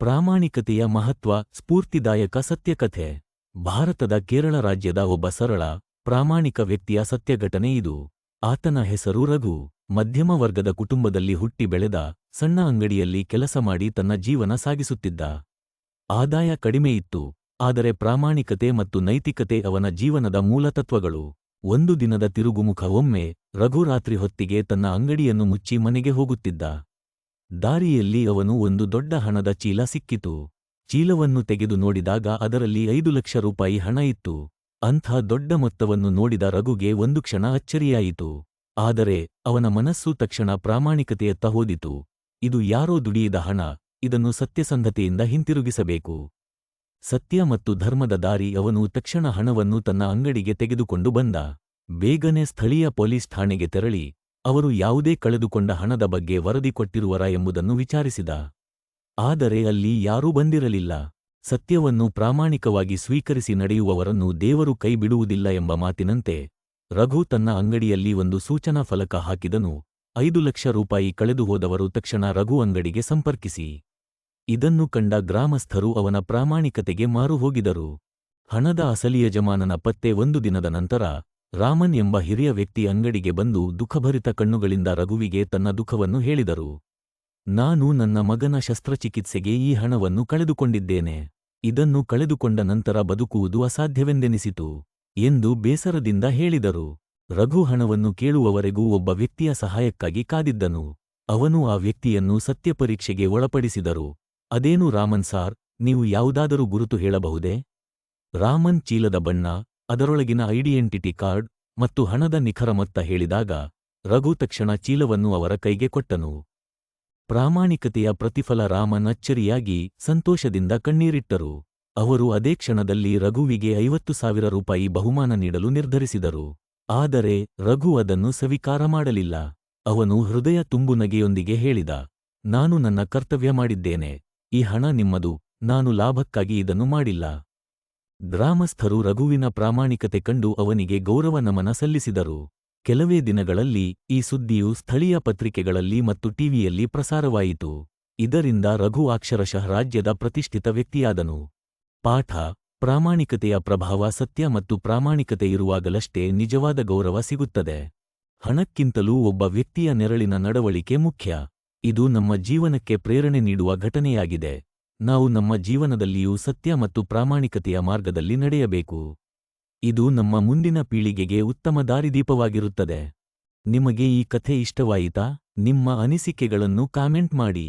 ಪ್ರಾಮಾಣಿಕತೆಯ ಮಹತ್ವ ಸ್ಫೂರ್ತಿದಾಯಕ ಸತ್ಯಕಥೆ. ಭಾರತದ ಕೇರಳ ರಾಜ್ಯದ ಒಬ್ಬ ಸರಳ, ಪ್ರಾಮಾಣಿಕ ವ್ಯಕ್ತಿಯ ಸತ್ಯಘಟನೆ ಇದು. ಆತನ ಹೆಸರು ರಘು. ಮಧ್ಯಮ ವರ್ಗದ ಕುಟುಂಬದಲ್ಲಿ ಹುಟ್ಟಿ ಬೆಳೆದ, ಸಣ್ಣ ಅಂಗಡಿಯಲ್ಲಿ ಕೆಲಸ ಮಾಡಿ ತನ್ನ ಜೀವನ ಸಾಗಿಸುತ್ತಿದ್ದ. ಆದಾಯ ಕಡಿಮೆ ಇತ್ತು, ಆದರೆ ಪ್ರಾಮಾಣಿಕತೆ ಮತ್ತು ನೈತಿಕತೆ ಅವನ ಜೀವನದ ಮೂಲತತ್ವಗಳು ಒಂದು ದಿನದ ತಿರುಗುಮುಖ ಒಮ್ಮೆ, ರಘು ರಾತ್ರಿ ಹೊತ್ತಿಗೆ ತನ್ನ ಅಂಗಡಿಯನ್ನು ಮುಚ್ಚಿ ಮನೆಗೆ ಹೋಗುತ್ತಿದ್ದ. ದಾರಿಯಲ್ಲಿ ಅವನು ಒಂದು ದೊಡ್ಡ ಹಣದ ಚೀಲ ಸಿಕ್ಕಿತು. ಚೀಲವನ್ನು ತೆಗೆದು ನೋಡಿದಾಗ ಅದರಲ್ಲಿ ಐದು ಲಕ್ಷ ರೂಪಾಯಿ ಹಣ ಇತ್ತು. ಅಂಥ ದೊಡ್ಡ ಮೊತ್ತವನ್ನು ನೋಡಿದ ರಘುಗೆ ಒಂದು ಕ್ಷಣ ಅಚ್ಚರಿಯಾಯಿತು. ಆದರೆ ಅವನ ಮನಸ್ಸು ತಕ್ಷಣ ಪ್ರಾಮಾಣಿಕತೆಯತ್ತ ಹೋದಿತು. ಇದು ಯಾರೋ ದುಡಿಯಿದ ಹಣ, ಇದನ್ನು ಸತ್ಯಸಂಧತೆಯಿಂದ ಹಿಂತಿರುಗಿಸಬೇಕು. ಸತ್ಯ ಮತ್ತು ಧರ್ಮದ ದಾರಿ ಅವನು ತಕ್ಷಣ ಹಣವನ್ನು ತನ್ನ ಅಂಗಡಿಗೆ ತೆಗೆದುಕೊಂಡು ಬಂದ. ಬೇಗನೆ ಸ್ಥಳೀಯ ಪೊಲೀಸ್ ಠಾಣೆಗೆ ತೆರಳಿ. ಅವರು ಯಾವುದೇ ಕಳೆದುಕೊಂಡ ಹಣದ ಬಗ್ಗೆ ವರದಿ ಕೊಟ್ಟಿರುವರ ಎಂಬುದನ್ನು ವಿಚಾರಿಸಿದ. ಆದರೆ ಅಲ್ಲಿ ಯಾರೂ ಬಂದಿರಲಿಲ್ಲ. ಸತ್ಯವನ್ನು ಪ್ರಾಮಾಣಿಕವಾಗಿ ಸ್ವೀಕರಿಸಿ ನಡೆಯುವವರನ್ನು ದೇವರು ಕೈಬಿಡುವುದಿಲ್ಲ ಎಂಬ ಮಾತಿನಂತೆ ರಘು ತನ್ನ ಅಂಗಡಿಯಲ್ಲಿ ಒಂದು ಸೂಚನಾ ಫಲಕ ಹಾಕಿದನು. ಐದು ಲಕ್ಷ ರೂಪಾಯಿ ಕಳೆದುಹೋದವರು ತಕ್ಷಣ ರಘು ಅಂಗಡಿಗೆ ಸಂಪರ್ಕಿಸಿ. ಇದನ್ನು ಕಂಡ ಗ್ರಾಮಸ್ಥರು ಅವನ ಪ್ರಾಮಾಣಿಕತೆಗೆ ಮಾರು ಹೋಗಿದರು ಹಣದ ಅಸಲಿ ಯಜಮಾನನ ಪತ್ತೆ ಒಂದು ದಿನದ ನಂತರ ರಾಮನ್ ಎಂಬ ಹಿರಿಯ ವ್ಯಕ್ತಿ ಅಂಗಡಿಗೆ ಬಂದು ದುಃಖಭರಿತ ಕಣ್ಣುಗಳಿಂದ ರಘುವಿಗೆ ತನ್ನ ದುಃಖವನ್ನು ಹೇಳಿದರು. ನಾನು ನನ್ನ ಮಗನ ಶಸ್ತ್ರಚಿಕಿತ್ಸೆಗೆ ಈ ಹಣವನ್ನು ಕಳೆದುಕೊಂಡಿದ್ದೇನೆ. ಇದನ್ನು ಕಳೆದುಕೊಂಡ ನಂತರ ಬದುಕುವುದು ಅಸಾಧ್ಯವೆಂದೆನಿಸಿತು, ಎಂದು ಬೇಸರದಿಂದ ಹೇಳಿದರು. ರಘು ಹಣವನ್ನು ಕೇಳುವವರೆಗೂ ಒಬ್ಬ ವ್ಯಕ್ತಿಯ ಸಹಾಯಕ್ಕಾಗಿ ಕಾದಿದ್ದನು. ಅವನು ಆ ವ್ಯಕ್ತಿಯನ್ನು ಸತ್ಯಪರೀಕ್ಷೆಗೆ ಒಳಪಡಿಸಿದರು. ಅದೇನು ರಾಮನ್ ಸಾರ್, ನೀವು ಯಾವುದಾದರೂ ಗುರುತು ಹೇಳಬಹುದೇ? ರಾಮನ್ ಚೀಲದ ಬಣ್ಣ ಅದರೊಳಗಿನ ಐಡಿಯೆಂಟಿಟಿ ಕಾರ್ಡ್ ಮತ್ತು ಹಣದ ನಿಖರ ಮೊತ್ತ ಹೇಳಿದಾಗ ರಘು ತಕ್ಷಣ ಚೀಲವನ್ನು ಅವರ ಕೈಗೆ ಕೊಟ್ಟನು. ಪ್ರಾಮಾಣಿಕತೆಯ ಪ್ರತಿಫಲ ರಾಮನ್ ಅಚ್ಚರಿಯಾಗಿ ಸಂತೋಷದಿಂದ ಕಣ್ಣೀರಿಟ್ಟರು. ಅವರು ಅದೇ ಕ್ಷಣದಲ್ಲಿ ರಘುವಿಗೆ ಐವತ್ತು ಸಾವಿರ ರೂಪಾಯಿ ಬಹುಮಾನ ನೀಡಲು ನಿರ್ಧರಿಸಿದರು. ಆದರೆ ರಘು ಅದನ್ನು ಸವೀಕಾರ ಮಾಡಲಿಲ್ಲ. ಅವನು ಹೃದಯ ತುಂಬು ನಗೆಯೊಂದಿಗೆ ಹೇಳಿದ, ನಾನು ನನ್ನ ಕರ್ತವ್ಯ ಮಾಡಿದ್ದೇನೆ. ಈ ಹಣ ನಿಮ್ಮದು. ನಾನು ಲಾಭಕ್ಕಾಗಿ ಇದನ್ನು ಮಾಡಿಲ್ಲ. ಗ್ರಾಮಸ್ಥರು ರಘುವಿನ ಪ್ರಾಮಾಣಿಕತೆ ಕಂಡು ಅವನಿಗೆ ಗೌರವ ನಮನ ಸಲ್ಲಿಸಿದರು. ಕೆಲವೇ ದಿನಗಳಲ್ಲಿ ಈ ಸುದ್ದಿಯು ಸ್ಥಳೀಯ ಪತ್ರಿಕೆಗಳಲ್ಲಿ ಮತ್ತು ಟಿವಿಯಲ್ಲಿ ಪ್ರಸಾರವಾಯಿತು. ಇದರಿಂದ ರಘು ಅಕ್ಷರಶಃ ರಾಜ್ಯದ ಪ್ರತಿಷ್ಠಿತ ವ್ಯಕ್ತಿಯಾದನು. ಪಾಠ, ಪ್ರಾಮಾಣಿಕತೆಯ ಪ್ರಭಾವ ಸತ್ಯ ಮತ್ತು ಪ್ರಾಮಾಣಿಕತೆ ಇರುವಾಗಲಷ್ಟೇ ನಿಜವಾದ ಗೌರವ ಸಿಗುತ್ತದೆ. ಹಣಕ್ಕಿಂತಲೂ ಒಬ್ಬ ವ್ಯಕ್ತಿಯ ನೆರಳಿನ ನಡವಳಿಕೆ ಮುಖ್ಯ. ಇದು ನಮ್ಮ ಜೀವನಕ್ಕೆ ಪ್ರೇರಣೆ ನೀಡುವ ಘಟನೆಯಾಗಿದೆ. ನಾವು ನಮ್ಮ ಜೀವನದಲ್ಲಿಯೂ ಸತ್ಯ ಮತ್ತು ಪ್ರಾಮಾಣಿಕತೆಯ ಮಾರ್ಗದಲ್ಲಿ ನಡೆಯಬೇಕು. ಇದು ನಮ್ಮ ಮುಂದಿನ ಪೀಳಿಗೆಗೆ ಉತ್ತಮ ದಾರಿದೀಪವಾಗಿರುತ್ತದೆ. ನಿಮಗೆ ಈ ಕಥೆ ಇಷ್ಟವಾಯಿತಾ? ನಿಮ್ಮ ಅನಿಸಿಕೆಗಳನ್ನು ಕಾಮೆಂಟ್ ಮಾಡಿ.